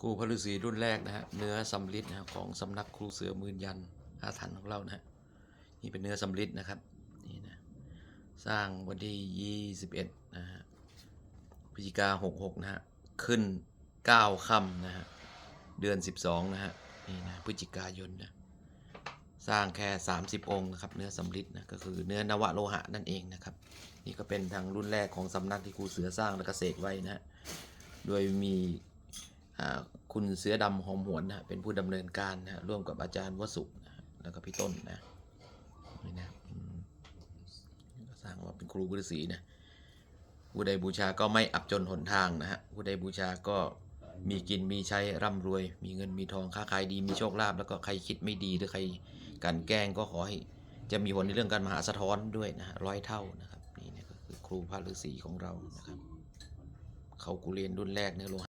ครูพระฤาษีรุ่นแรกนะฮะเนื้อสำลิดนะฮะของสำนักครูเสือมื่นยันอาถรรพ์ของเรานะฮะนี่เป็นเนื้อสำลิดนะครับนี่นะสร้างวันที่ 21 นะฮะพฤศจิกา66 นะฮะขึ้น 9ค่ำนะฮะเดือน 12 นะฮะนี่นะพฤศจิกายนนะสร้างแค่ 30 องค์นะครับเนื้อสำลิดนะก็คือเนื้อนวโลหะนั่นเองนะครับ นี่ก็เป็นทางรุ่นแรกของสำนักที่ครูเสือสร้างและเก็เสกไว้นะฮะโดยมี คุณเสือดำหอมหวนนะเป็นผู้ดำเนินการนะร่วมกับอาจารย์วสุนะแล้วก็พี่ต้นนะนี่นะสร้างว่าเป็นครูฤาษีนะผู้ใดบูชาก็ไม่อับจนหนทางนะฮะผู้ใดบูชาก็มีกินมีใช้ร่ำรวย มีเงินมีทองค้าขายดีมีโชคลาภแล้วก็ใครคิดไม่ดีหรือใครกันแกล้งก็ขอให้จะมีผลในเรื่องการมหาสะท้อนด้วยนะฮะร้อยเท่านะครับนี่นี่ยก็คือครูพระฤาษีของเรานะครับเขากูเรียนรุ่นแรกเนื้อโลห